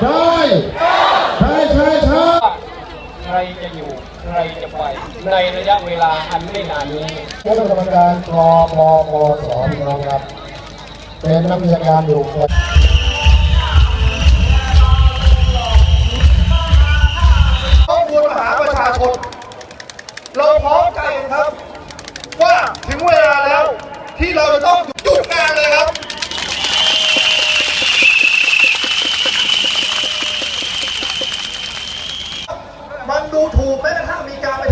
ใช่ใช่ใช่ใช่ใช่ใครจะอยู่ใครจะไป ในระยะเวลาอันไม่นานนี้คณะกรรมการกมมสพี่น้องครับเป็นนักวิชาการอยู่ข้อมูลมหาประชาชนเราพร้อมใจกันครับ ว่าถึงเวลาแล้วที่เราจะต้อง ดูถูกแม้กระทั่งมีการไป